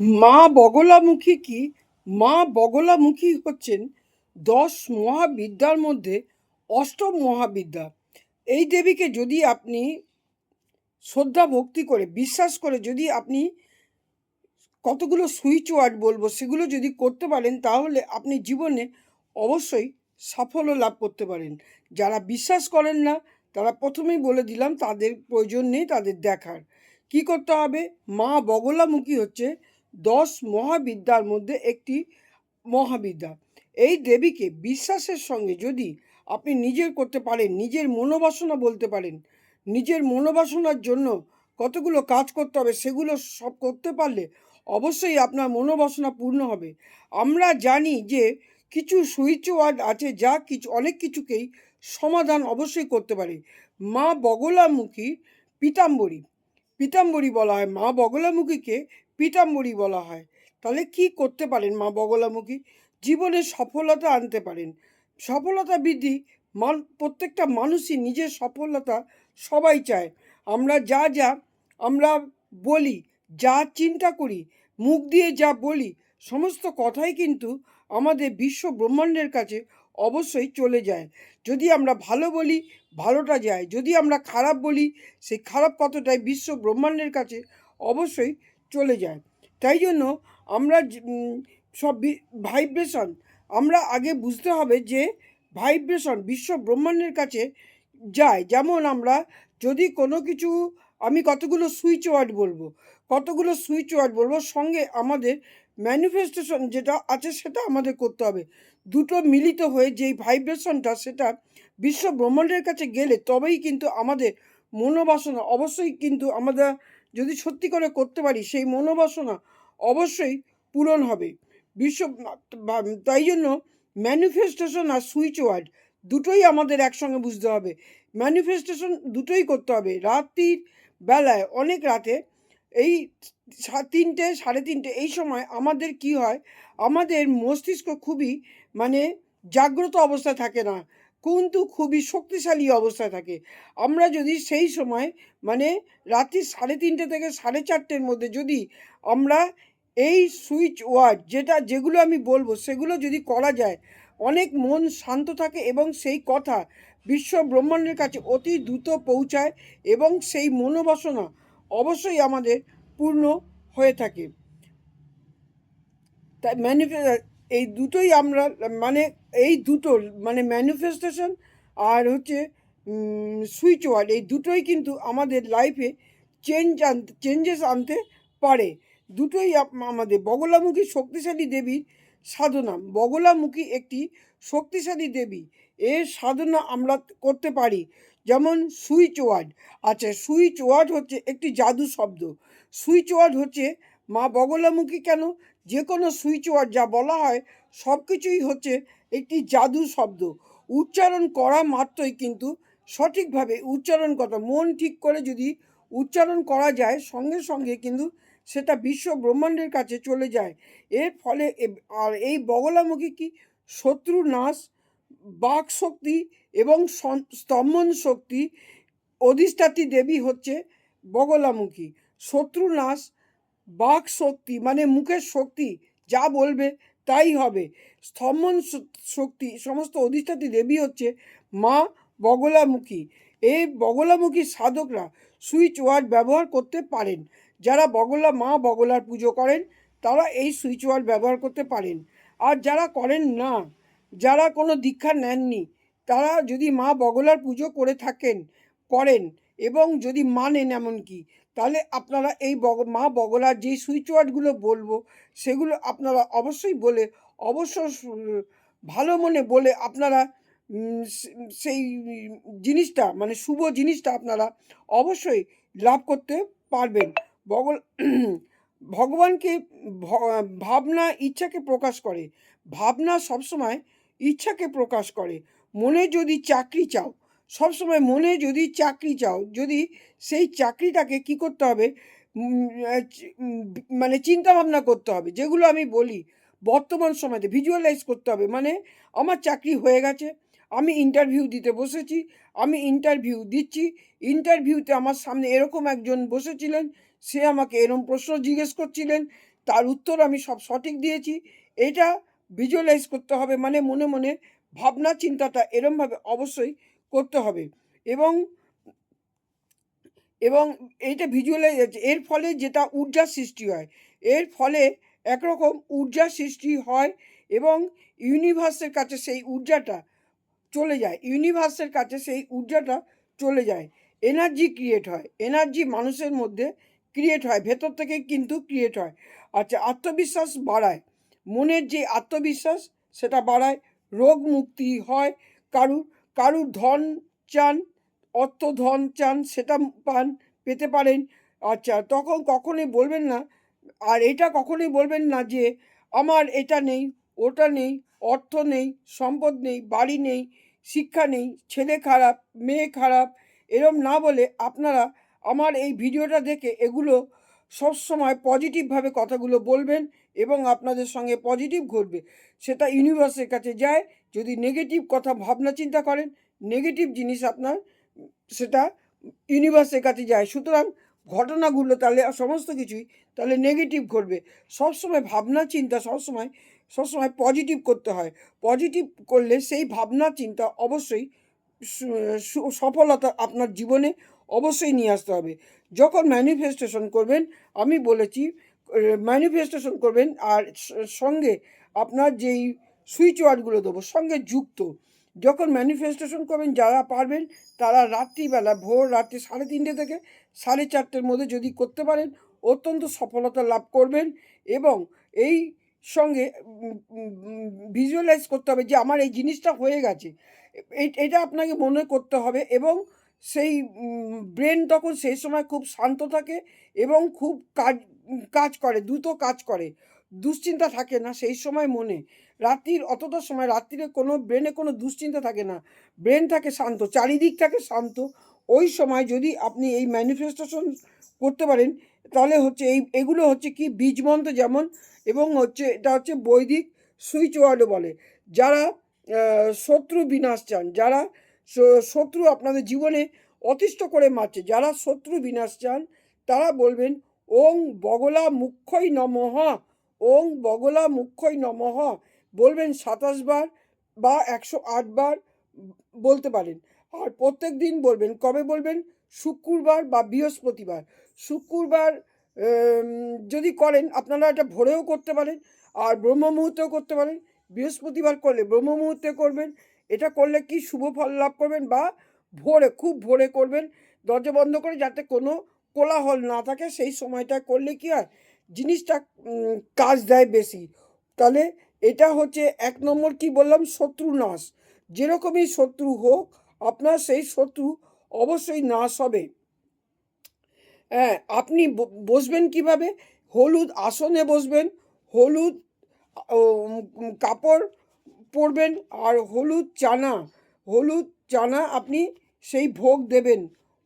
মা বগলামুখী কি? মা বগলামুখী হচ্ছেন দশ মহাবিদ্যার মধ্যে অষ্টম মহাবিদ্যা। এই দেবীকে যদি আপনি শ্রদ্ধা ভক্তি করে, বিশ্বাস করে যদি আপনি কতগুলো সুইচ ওয়ার্ড বলব, সেগুলো যদি করতে পারেন, তাহলে আপনি জীবনে অবশ্যই সাফল্য লাভ করতে পারেন। যারা বিশ্বাস করেন না, তারা প্রথমেই বলে দিলাম, তাদের প্রয়োজন নেই, তাদের দেখার। কি করতে হবে? মা বগলামুখী হচ্ছে দশ মহাবিদ্যার মধ্যে একটি মহাবিদ্যা। এই দেবীকে বিশ্বাসের সঙ্গে যদি আপনি নিজের করতে পারেন, নিজের মনোবাসনা বলতে পারেন, নিজের মনোবাসনার জন্য কতগুলো কাজ করতে হবে সেগুলো সব করতে পারলে অবশ্যই আপনার মনোবাসনা পূর্ণ হবে। আমরা জানি যে কিছু সুইচ ওয়ার্ড আছে যা কিছু, অনেক কিছুকেই সমাধান অবশ্যই করতে পারে। মা বগলামুখী পিতাম্বরী পিতাম্বরী বলা হয়। মা বগলামুখীকে পিতাম্বরী বলা হয়। তাহলে কি করতে পারেন মা বগলামুখী? জীবনে সফলতা আনতে পারেন। সফলতা বৃদ্ধি মান, প্রত্যেকটা মানুষই নিজের সফলতা সবাই চায়। আমরা যা যা, আমরা বলি, যা চিন্তা করি, মুখ দিয়ে যা বলি, সমস্ত কথাই কিন্তু আমাদের বিশ্ব ব্রহ্মাণ্ডের কাছে অবশ্যই চলে যায়। যদি আমরা ভালো বলি, ভালোটা যায়। যদি আমরা খারাপ বলি, সেই খারাপ কথাটাই বিশ্ব ব্রহ্মাণ্ডের কাছে অবশ্যই চলে যায়। তাই জন্য আমরা সব ভাইব্রেশন, আমরা আগে বুঝতে হবে যে ভাইব্রেশন বিশ্ব ব্রহ্মাণ্ডের কাছে যায়। যেমন আমরা যদি কোনো কিছু, আমি কতগুলো সুইচ ওয়ার্ড বলব, কতগুলো সুইচ ওয়ার্ড বলব, সঙ্গে আমাদের ম্যানিফেস্টেশন যেটা আছে সেটা আমাদের করতে হবে। দুটো মিলিত হয়ে যেই ভাইব্রেশনটা, সেটা বিশ্ব ব্রহ্মাণ্ডের কাছে গেলে তবেই কিন্তু আমাদের মনোবাসনা, অবশ্যই কিন্তু আমরা যদি সত্যি করে করতে পারি, সেই মনোবাসনা অবশ্যই পূরণ হবে। বিশ্ব তাই জন্য ম্যানিফেস্টেশন আর সুইচ ওয়ার্ড দুটোই আমাদের একসঙ্গে বুঝতে হবে। ম্যানিফেস্টেশন দুটোই করতে হবে। রাত্রির বেলায়, অনেক রাতে এই তিনটে, সাড়ে তিনটে এই সময় আমাদের কি হয়? আমাদের মস্তিষ্ক খুবই মানে জাগ্রত অবস্থায় থাকে না। কিন্তু খুবই শক্তিশালী অবস্থায় থাকে। আমরা যদি সেই সময় মানে রাত্রি সাড়ে তিনটে থেকে সাড়ে চারটের মধ্যে যদি আমরা এই সুইচ ওয়ার্ড, যেটা, যেগুলো আমি বলব, সেগুলো যদি করা যায়, অনেক মন শান্ত থাকে এবং সেই কথা বিশ্ব ব্রহ্মাণ্ডের কাছে অতি দ্রুত পৌঁছায় এবং সেই মনোবাসনা অবশ্যই আমাদের পূর্ণ হয়ে থাকে। তাই এই দুটোই আমরা মানে এই দুটো মানে ম্যানিফেস্টেশন আর হচ্ছে সুইচ ওয়ার্ড এই দুটোই কিন্তু আমাদের লাইফে চেঞ্জ আনতে চেঞ্জেস আনতে পারে। দুটোই আমাদের বগলামুখী শক্তিশালী দেবীর সাধনা। বগলামুখী একটি শক্তিশালী দেবী, এর সাধনা আমরা করতে পারি। যেমন সুইচ ওয়ার্ড আচ্ছা সুইচ ওয়ার্ড হচ্ছে একটি জাদু শব্দ। সুইচ ওয়ার্ড হচ্ছে মা বগলামুখী কেন? যে কোনো সুইচ ওয়ার্ড যা বলা হয় সব কিছুই হচ্ছে একটি জাদু শব্দ। উচ্চারণ করা মাত্রই কিন্তু সঠিকভাবে উচ্চারণ কথা, মন ঠিক করে যদি উচ্চারণ করা যায়, সঙ্গে সঙ্গে কিন্তু সেটা বিশ্ব ব্রহ্মাণ্ডের কাছে চলে যায়। এর ফলে আর এই বগলামুখী কি? শত্রু নাশ, বাক শক্তি এবং স্তম্ভন শক্তি, অধিষ্ঠাত্রী দেবী হচ্ছে বগলামুখী। শত্রু নাশ বাক শক্তি মানে মুখের শক্তি যা বলবে তাই হবে। স্তম্ভন শক্তি সমস্ত অধিষ্ঠাত্রী দেবী হচ্ছে মা বগলামুখী। এই বগলামুখী সাধকরা সুইচ ওয়ার্ড ব্যবহার করতে পারেন। যারা বগলা, মা বগলার পুজো করেন, তারা এই সুইচ ওয়ার্ড ব্যবহার করতে পারেন। আর যারা করেন না, যারা কোনো দীক্ষা নেননি, তারা যদি মা বগলার পুজো করে থাকেন, করেন এবং যদি মানেন এমনকি তাহলে আপনারা এই বগ, মা বগলার যেই সুইচ ওয়ার্ডগুলো বলব, সেগুলো আপনারা অবশ্যই বলে অবশ্য ভালো মনে বলে আপনারা সেই জিনিসটা মানে শুভ জিনিসটা আপনারা অবশ্যই লাভ করতে পারবেন। বগল, ভগবানকে ভাবনা ইচ্ছাকে প্রকাশ করে। ভাবনা সবসময় ইচ্ছাকে প্রকাশ করে। মনে যদি চাকরি চাও সবসময় মনে যদি চাকরি চাও, যদি সেই চাকরিটাকে কি করতে হবে? মানে চিন্তা ভাবনা করতে হবে। যেগুলো আমি বলি, বর্তমান সময়তে ভিজুয়ালাইজ করতে হবে। মানে আমার চাকরি হয়ে গেছে, আমি ইন্টারভিউ দিতে বসেছি, আমি ইন্টারভিউ দিচ্ছি ইন্টারভিউতে আমার সামনে এরকম একজন বসেছিলেন, সে আমাকে এরকম প্রশ্ন জিজ্ঞেস করছিলেন, তার উত্তর আমি সব সঠিক দিয়েছি। এটা ভিজুয়ালাইজ করতে হবে। মানে মনে মনে ভাবনা, চিন্তাটা এরমভাবে অবশ্যই করতে হবে। এবং এবং এইটা ভিজুয়ালাইজ এর ফলে যেটা ঊর্জা সৃষ্টি হয়, এর ফলে একরকম ঊর্জা সৃষ্টি হয় এবং ইউনিভার্সের কাছে সেই ঊর্জাটা চলে যায়। ইউনিভার্সের কাছে সেই ঊর্জাটা চলে যায়। এনার্জি ক্রিয়েট হয়। এনার্জি মানুষের মধ্যে ক্রিয়েট হয়। ভেতর থেকে কিন্তু ক্রিয়েট হয়। আচ্ছা আত্মবিশ্বাস বাড়ায়। মনের যে আত্মবিশ্বাস, সেটা বাড়ায়। রোগ মুক্তি হয় কারুর। কারুর ধন চান, অর্থ ধন চান, সেটা পান, পেতে পারেন। আচ্ছা তখন কখনোই বলবেন না। আর এটা কখনোই বলবেন না যে, আমার এটা নেই, ওটা নেই, অর্থ নেই, সম্পদ নেই, বাড়ি নেই, শিক্ষা নেই, ছেলে খারাপ, মেয়ে খারাপ, এরম না বলে আপনারা আমার এই ভিডিওটা দেখে এগুলো সবসময় পজিটিভভাবে কথাগুলো বলবেন এবং আপনাদের সঙ্গে পজিটিভ ঘটবে। সেটা ইউনিভার্সের কাছে যায় যদি নেগেটিভ কথা, ভাবনা, চিন্তা করেন নেগেটিভ জিনিস আপনার, সেটা ইউনিভার্সের কাছে যায়। সুতরাং ঘটনাগুলো তাহলে সমস্ত কিছুই তাহলে নেগেটিভ ঘটবে। সবসময় ভাবনা, চিন্তা সবসময় সবসময় পজিটিভ করতে হয়। পজিটিভ করলে সেই ভাবনা, চিন্তা অবশ্যই সফলতা আপনার জীবনে অবশ্যই নিয়ে আসতে হবে। যখন ম্যানিফেস্টেশন করবেন, আমি বলেছি ম্যানিফেস্টেশন করবেন আর সঙ্গে আপনার যেই সুইচ ওয়ার্ডগুলো দেবো, সঙ্গে যুক্ত। যখন ম্যানিফেস্টেশন করবেন, যারা পারবেন, তারা রাত্রিবেলা, ভোর রাত্রি সাড়ে তিনটে থেকে সাড়ে চারটের মধ্যে যদি করতে পারেন, অত্যন্ত সফলতা লাভ করবেন এবং এই সঙ্গে ভিজুয়ালাইজ করতে হবে যে আমার এই জিনিসটা হয়ে গেছে। এটা আপনাকে মনে করতে হবে এবং সেই ব্রেন তখন সেই সময় খুব শান্ত থাকে এবং খুব কাজ কাজ করে, দ্রুত কাজ করে। দুশ্চিন্তা থাকে না, সেই সময় মনে। রাত্রির অতটা সময়, রাত্রিরে কোনো ব্রেনে কোনো দুশ্চিন্তা থাকে না। ব্রেন থাকে শান্ত, চারিদিক থাকে শান্ত। ওই সময় যদি আপনি এই ম্যানিফেস্টেশন করতে পারেন, তাহলে হচ্ছে এই, এগুলো হচ্ছে কি বীজমন্ত্র যেমন, এবং হচ্ছে এটা হচ্ছে বৈদিক সুইচ ওয়ার্ডও বলে। যারা শত্রু বিনাশ চান, যারা শত্রু আপনাদের জীবনে অতিষ্ঠ করে মারছে, যারা শত্রু বিনাশ চান, তারা বলবেন, ওং বগলা মুখ্যই নমঃ ওং বগলা মুখ্যই নমঃ বলবেন সাতাশ বার বা একশো আট বার বলতে পারেন। আর প্রত্যেক দিন বলবেন, কবে বলবেন? শুক্রবার বা বৃহস্পতিবার। শুক্রবার যদি করেন, আপনারা এটা ভোরেও করতে পারেন আর ব্রহ্ম মুহূর্তেও করতে পারেন। বৃহস্পতিবার করলে ব্রহ্ম মুহূর্তে করবেন, এটা করলে কি শুভ ফল লাভ করবেন বা ভোরে, খুব ভোরে করবেন। দরজা বন্ধ করে যাতে কোনো কোলাহল না থাকে, সেই সময়টা করলে কি হয়? জিনিসটা কাজ দেয় বেশি। তাহলে এটা হচ্ছে এক নম্বর কি বললাম? শত্রু নাশ। যেরকমই শত্রু হোক, আপনার সেই শত্রু অবশ্যই নাশ হবে। হ্যাঁ আপনি বসবেন কীভাবে? হলুদ আসনে বসবেন, হলুদ কাপড় পরবেন আর হলুদ চানা হলুদ চানা আপনি সেই ভোগ দেবেন।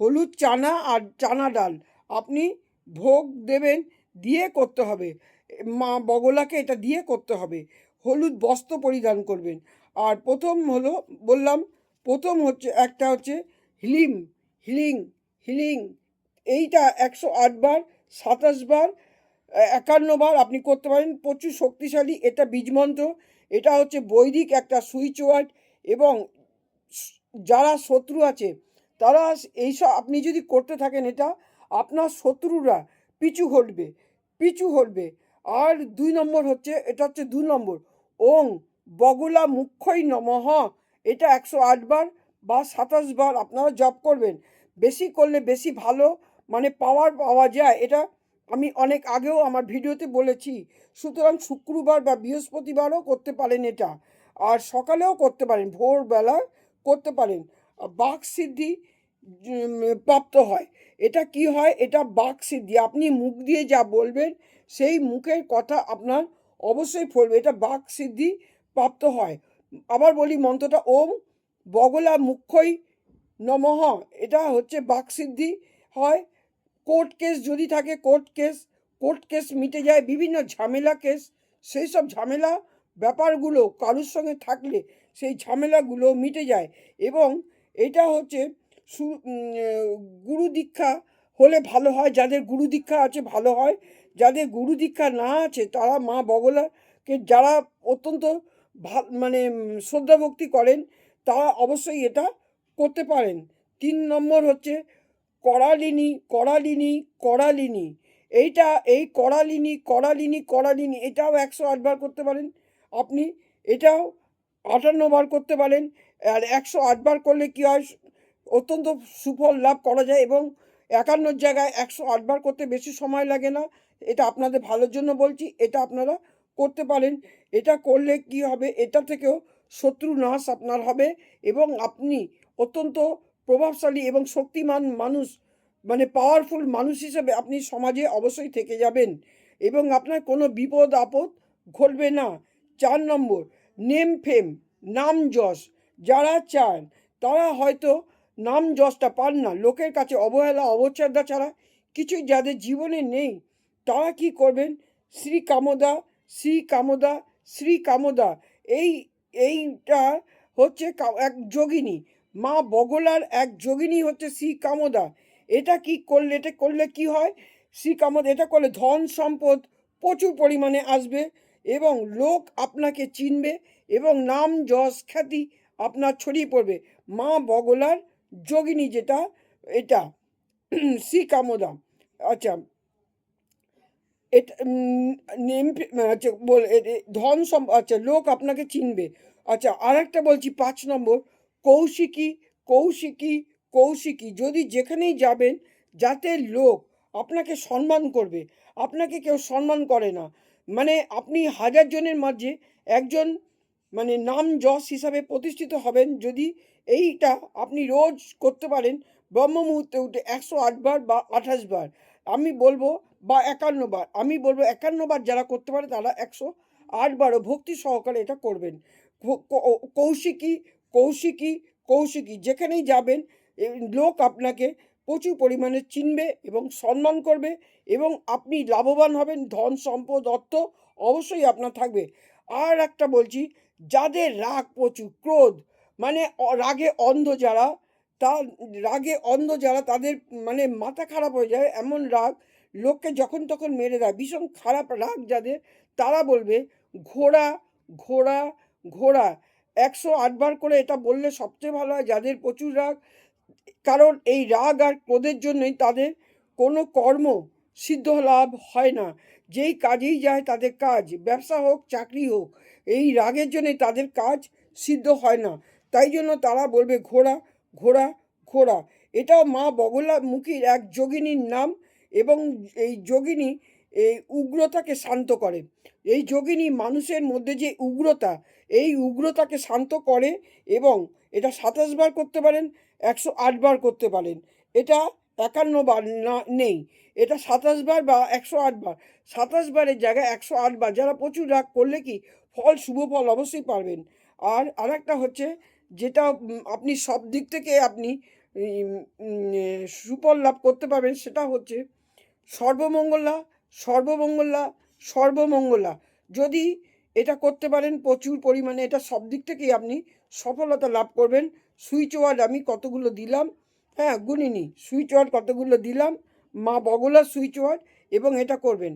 হলুদ চানা আর চানা ডাল আপনি ভোগ দেবেন দিয়ে করতে হবে। মা বগলাকে এটা দিয়ে করতে হবে। হলুদ বস্ত্র পরিধান করবেন। আর প্রথম হলো বললাম, প্রথম হচ্ছে একটা হচ্ছে হিলিম, হিলিং হিলিং। এইটা একশো আটবার সাতাশ বার একান্ন বার আপনি করতে পারেন। প্রচুর শক্তিশালী এটা বীজমন্ত্র। এটা হচ্ছে বৈদিক একটা সুইচ ওয়ার্ড এবং যারা শত্রু আছে, তারা এইসব আপনি যদি করতে থাকেন এটা, আপনার শত্রুরা পিছু হটবে। পিছু হটবে আর দুই নম্বর হচ্ছে, এটা হচ্ছে দুই নম্বর। ওং বগুলা মুখ্যই নমঃ। এটা একশো আটবার বা সাতাশ বার আপনারা জপ করবেন। বেশি করলে বেশি ভালো মানে পাওয়ার পাওয়া যায়। এটা আমি অনেক আগেও আমার ভিডিওতে বলেছি। সুতরাং শুক্রবার বা বৃহস্পতিবারও করতে পারেন এটা। আর সকালেও করতে পারেন, ভোরবেলা করতে পারেন। বাক সিদ্ধি প্রাপ্ত হয়। এটা কি হয়? এটা বাক সিদ্ধি আপনি মুখ দিয়ে যা বলবেন, সেই মুখের কথা আপনার অবশ্যই ফলবে। এটা বাক সিদ্ধি প্রাপ্ত হয়। আবার বলি মন্ত্রটা, ওম বগলা মুখ্যই নমঃ। এটা হচ্ছে বাক সিদ্ধি হয়। কোর্ট কেস যদি থাকে, কোর্ট কেস কোর্ট কেস মিটে যায়, বিভিন্ন ঝামেলা কেস, সেই সব ঝামেলা ব্যাপারগুলো কারুর সঙ্গে থাকলে সেই ঝামেলাগুলো মিটে যায়। এবং এটা হচ্ছে গুরু দীক্ষা হলে ভালো হয়, যাদের গুরু দীক্ষা আছে ভালো হয়, যাদের গুরু দীক্ষা না আছে তারা মা বগলাকে যারা অত্যন্ত মানে শ্রদ্ধা ভক্তি করেন, তারা অবশ্যই এটা করতে পারেন। তিন নম্বর হচ্ছে করালিনী করালিনী করালিনী। এইটা, এই করালিনী করালিনী করালিনী, এটাও একশো আটবার করতে পারেন। আপনি এটাও আটান্ন বার করতে পারেন। আর একশো আটবার করলে কী হয় অত্যন্ত সুফল লাভ করা যায় এবং একান্নর জায়গায় একশো আটবার করতে বেশি সময় লাগে না। এটা আপনাদের ভালোর জন্য বলছি, এটা আপনারা করতে পারেন। এটা করলে কি হবে, এটা থেকেও শত্রু নাশ আপনার হবে এবং আপনি অত্যন্ত প্রভাবশালী এবং শক্তিমান মানুষ মানে পাওয়ারফুল মানুষ হিসেবে আপনি সমাজে অবশ্যই থেকে যাবেন এবং আপনার কোনো বিপদ, আপদ ঘটবে না। চার নম্বর নেম ফেম নাম যশ, যারা চান, তারা হয়তো নাম যশটা পান না, লোকের কাছে অবহেলা অবচ্ছেদা ছাড়া কিছুই যাদের জীবনে নেই, তারা কি করবেন? শ্রী কামদা শ্রী কামদা শ্রী কামদা, এই, এইটা হচ্ছে এক যোগিনী, মা বগলার এক যোগিনী হচ্ছে শ্রী কামদা, এটা কি করলে, এটা করলে কি হয়? শ্রী কামদা, এটা করলে ধন সম্পদ প্রচুর পরিমাণে আসবে এবং লোক আপনাকে চিনবে এবং নাম যশ খ্যাতি আপনার ছড়িয়ে পড়বে। মা বগলার যোগিনী যেটা, এটা শ্রী কামদা। আচ্ছা এটা আচ্ছা বল ধন সম আচ্ছা লোক আপনাকে চিনবে। আচ্ছা আর একটা বলছি, পাঁচ নম্বর, কৌশিকী কৌশিকী কৌশিকী, যদি যেখানেই যাবেন, যাতে লোক আপনাকে সম্মান করবে। আপনাকে কেউ সম্মান করে না। মানে আপনি হাজার জনের মাঝে একজন মানে নাম যশ হিসাবে প্রতিষ্ঠিত হবেন যদি এইটা আপনি রোজ করতে পারেন ব্রহ্ম মুহূর্তে উঠে একশো আটবার বা আঠাশ বার। আমি বলব বা একান্ন বার। আমি বলব একান্ন বার যারা করতে পারে তারা একশো আটবারও ভক্তি সহকারে এটা করবেন। কৌশিকী কৌশিকী কৌশিকী যেখানেই যাবেন লোক আপনাকে প্রচুর পরিমাণে চিনবে এবং সম্মান করবে এবং আপনি লাভবান হবেন। ধন, সম্পদ, অর্থ অবশ্যই আপনার থাকবে। আর একটা বলছি, যাদের রাগ প্রচুর, ক্রোধ মানে রাগে অন্ধ যারা তার রাগে অন্ধ যারা তাদের মানে মাথা খারাপ হয়ে যায় এমন রাগ, লোককে যখন তখন মেরে দেয়। ভীষণ খারাপ রাগ যাদের, তারা বলবে, ঘোড়া ঘোড়া ঘোড়া। একশো আটবার করে এটা বললে সবচেয়ে ভালো হয় যাদের প্রচুর রাগ, কারণ এই রাগ আর ক্রোধের জন্যই তাদের কোনো কর্ম সিদ্ধ লাভ হয় না। যেই কাজেই যায় তাদের কাজ, ব্যবসা হোক, চাকরি হোক, এই রাগের জন্যই তাদের কাজ সিদ্ধ হয় না। তাই জন্য তারা বলবে, ঘোড়া ঘোড়া ঘোড়া। এটাও মা বগলামুখীর এক যোগিনীর নাম এবং এই যোগিনী এই উগ্রতাকে শান্ত করে। এই যোগিনী মানুষের মধ্যে যে উগ্রতা, এই উগ্রতাকে শান্ত করে এবং এটা সাতাশ বার করতে পারেন, একশো বার করতে পারেন। এটা একান্ন বার না, নেই। এটা সাতাশ বার বা একশো বার। সাতাশ বারের জায়গায় একশো বার। যারা প্রচুর রাগ করলে কি ফল, শুভ ফল অবশ্যই পারবেন। আর আরেকটা হচ্ছে যেটা আপনি সব দিক থেকে আপনি সুফল লাভ করতে পারবেন সেটা হচ্ছে সর্বমঙ্গলা সর্বমঙ্গলা সর্বমঙ্গলা। যদি এটা করতে পারেন প্রচুর পরিমাণে, এটা সব দিক থেকেই আপনি সফলতা লাভ করবেন। সুইচ ওয়ার্ড আমি কতগুলো দিলাম? হ্যাঁ গুনিনি সুইচ ওয়ার্ড কতগুলো দিলাম? মা বগলার সুইচ ওয়ার্ড এবং এটা করবেন।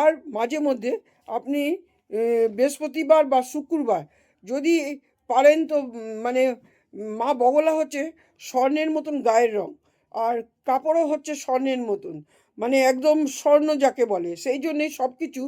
আর মাঝে মধ্যে আপনি বৃহস্পতিবার বা শুক্রবার যদি পারেন তো মানে মা বগলা হচ্ছে স্বর্ণের মতন গায়ের রং আর কাপড়ও হচ্ছে স্বর্ণের মতন মানে একদম স্বর্ণ যাকে বলে। সেই জন্যেই সব কিছু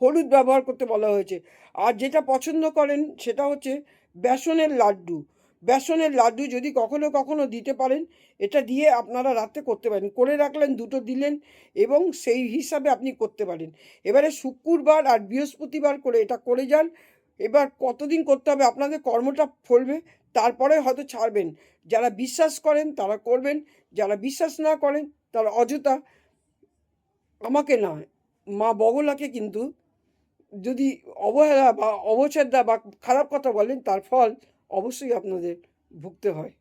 হলুদ ব্যবহার করতে বলা হয়েছে। আর যেটা পছন্দ করেন সেটা হচ্ছে বেসনের লাড্ডু। বেসনের লাড্ডু যদি কখনো কখনো দিতে পারেন, এটা দিয়ে আপনারা রাতে করতে পারেন। করে রাখলেন, দুটো দিলেন এবং সেই হিসাবে আপনি করতে পারেন। এবারে শুক্রবার আর বৃহস্পতিবার করে এটা করে যান। এবার কতদিন করতে হবে, আপনাদের কর্মটা ফলবে, তারপরে হয়তো ছাড়বেন। যারা বিশ্বাস করেন, তারা করবেন, যারা বিশ্বাস না করেন, তারা অযথা। আমাকে না, মা বগলাকে কিন্তু যদি অবহেলা বা অবচ্ছেদা বা খারাপ কথা বলেন, তার ফল অবশ্যই আপনাদের ভুগতে হয়।